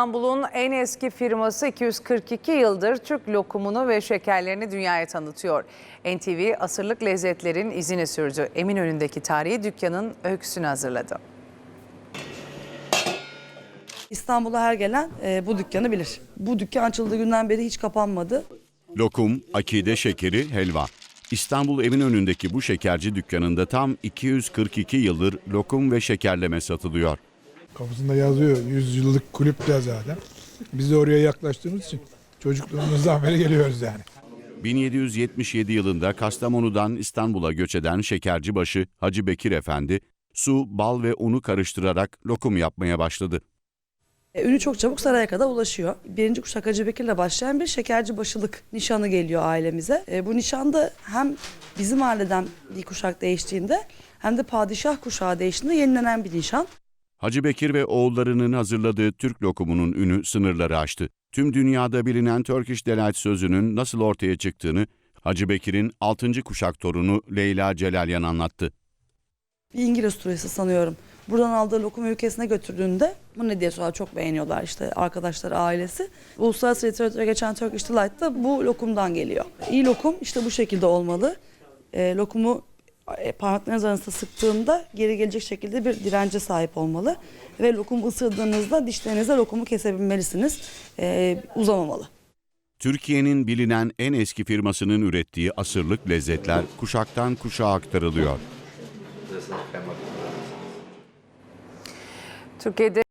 İstanbul'un en eski firması 242 yıldır Türk lokumunu ve şekerlerini dünyaya tanıtıyor. NTV asırlık lezzetlerin izini sürdü. Eminönü'ndeki tarihi dükkanın öyküsünü hazırladı. İstanbul'a her gelen e, bu dükkanı bilir. Bu dükkan açıldığı günden beri hiç kapanmadı. Lokum, akide şekeri, helva. İstanbul Eminönü'ndeki bu şekerci dükkanında tam 242 yıldır lokum ve şekerleme satılıyor. Kapısında yazıyor 100 yıllık kulüp de zaten. Biz de oraya yaklaştığımız için çocukluğumuzdan beri geliyoruz yani. 1777 yılında Kastamonu'dan İstanbul'a göç eden şekercibaşı Hacı Bekir Efendi, su, bal ve unu karıştırarak lokum yapmaya başladı. E, ünü çok çabuk saraya kadar ulaşıyor. Birinci kuşak Hacı Bekir'le başlayan bir şekerci başılık nişanı geliyor ailemize. E, bu nişanda hem bizim aileden bir kuşak değiştiğinde hem de padişah kuşağı değiştiğinde yenilenen bir nişan. Hacı Bekir ve oğullarının hazırladığı Türk lokumunun ünü sınırları aştı. Tüm dünyada bilinen Turkish Delight sözünün nasıl ortaya çıktığını Hacı Bekir'in 6. kuşak torunu Leyla Celalyan anlattı. Bir İngiliz turisti sanıyorum. Buradan aldığı lokumu ülkesine götürdüğünde bu ne diye sonra çok beğeniyorlar işte arkadaşlar ailesi. Uluslararası literatüre geçen Turkish Delight da bu lokumdan geliyor. İyi lokum işte bu şekilde olmalı. E, lokumu parmaklarınız arasında sıktığında geri gelecek şekilde bir dirence sahip olmalı. Ve lokum ısırdığınızda dişlerinizle lokumu kesebilmelisiniz. E, uzamamalı. Türkiye'nin bilinen en eski firmasının ürettiği asırlık lezzetler kuşaktan kuşağa aktarılıyor. Türkiye'de